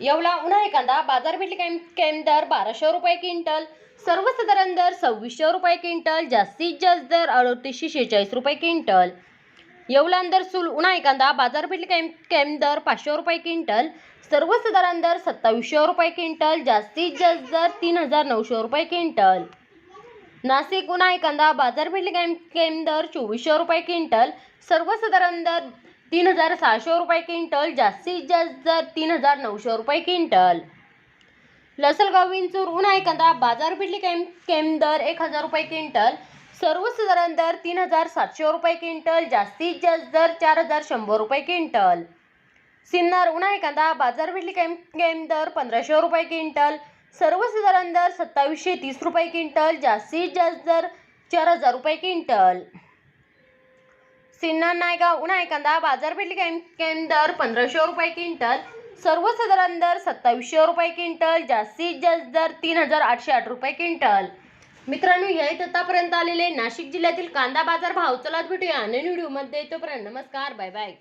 येवला उन्हाळी कांदा. बाजारपेठ कैम कैम दर? बाराशे रुपये क्विंटल. सर्वसाधारण दर सव्वीसशे रुपये क्विंटल. जास्तीत जास्त दर अडतीसशे शेहेचाळीस रुपये क्विंटल. येवला सूल सुल उन्हाळी कांदा. बाजारपेठ कैम कैम दर? पाचशे रुपये क्विंटल. सर्वसाधारण दर सत्तावीसशे रुपये क्विंटल. जास्तीत जास्त दर तीन हजार नऊशे रुपये क्विंटल. नाशिक उन्हाळी कांदा. बाजारपेठ कैम कैम दर? चोवीसशे रुपये क्विंटल. सर्वसाधारण दर तीन हजार सहाशे रुपये क्विंटल जास्तीत जास्त दर तीन हजार नऊशे रुपये क्विंटल. लसलगाव विंचूर उन्हाळी कांदा बाजारपेठली केम केम दर एक हजार रुपये क्विंटल. सर्वसाधारण दर तीन हजार सातशे रुपये क्विंटल जास्तीत जास्त दर चार हजार शंभर रुपये क्विंटल. सिन्नर उन्हाळी कांदा बाजारपेठली केम केम दर पंधराशे रुपये क्विंटल. सर्वसाधारण दर सत्तावीसशे तीस रुपये क्विंटल जास्तीत जास्त दर चार हजार रुपये क्विंटल. सिन्नर नायगाव उन्हा कांदा बाजारपेठ कैम कैम दर पंधराशे रुपये क्विंटल. सर्वसाधारण दर सत्तावीसशे रुपये क्विंटल. जास्तीत जास्त दर तीन हजार आठशे आठ रुपये क्विंटल. मित्रांनो हे इथं आतापर्यंत आलेले नाशिक जिल्ह्यातील कांदा बाजार भाव. चला भेटूया आणि व्हिडिओमध्ये. तोपर्यंत नमस्कार. Bye bye.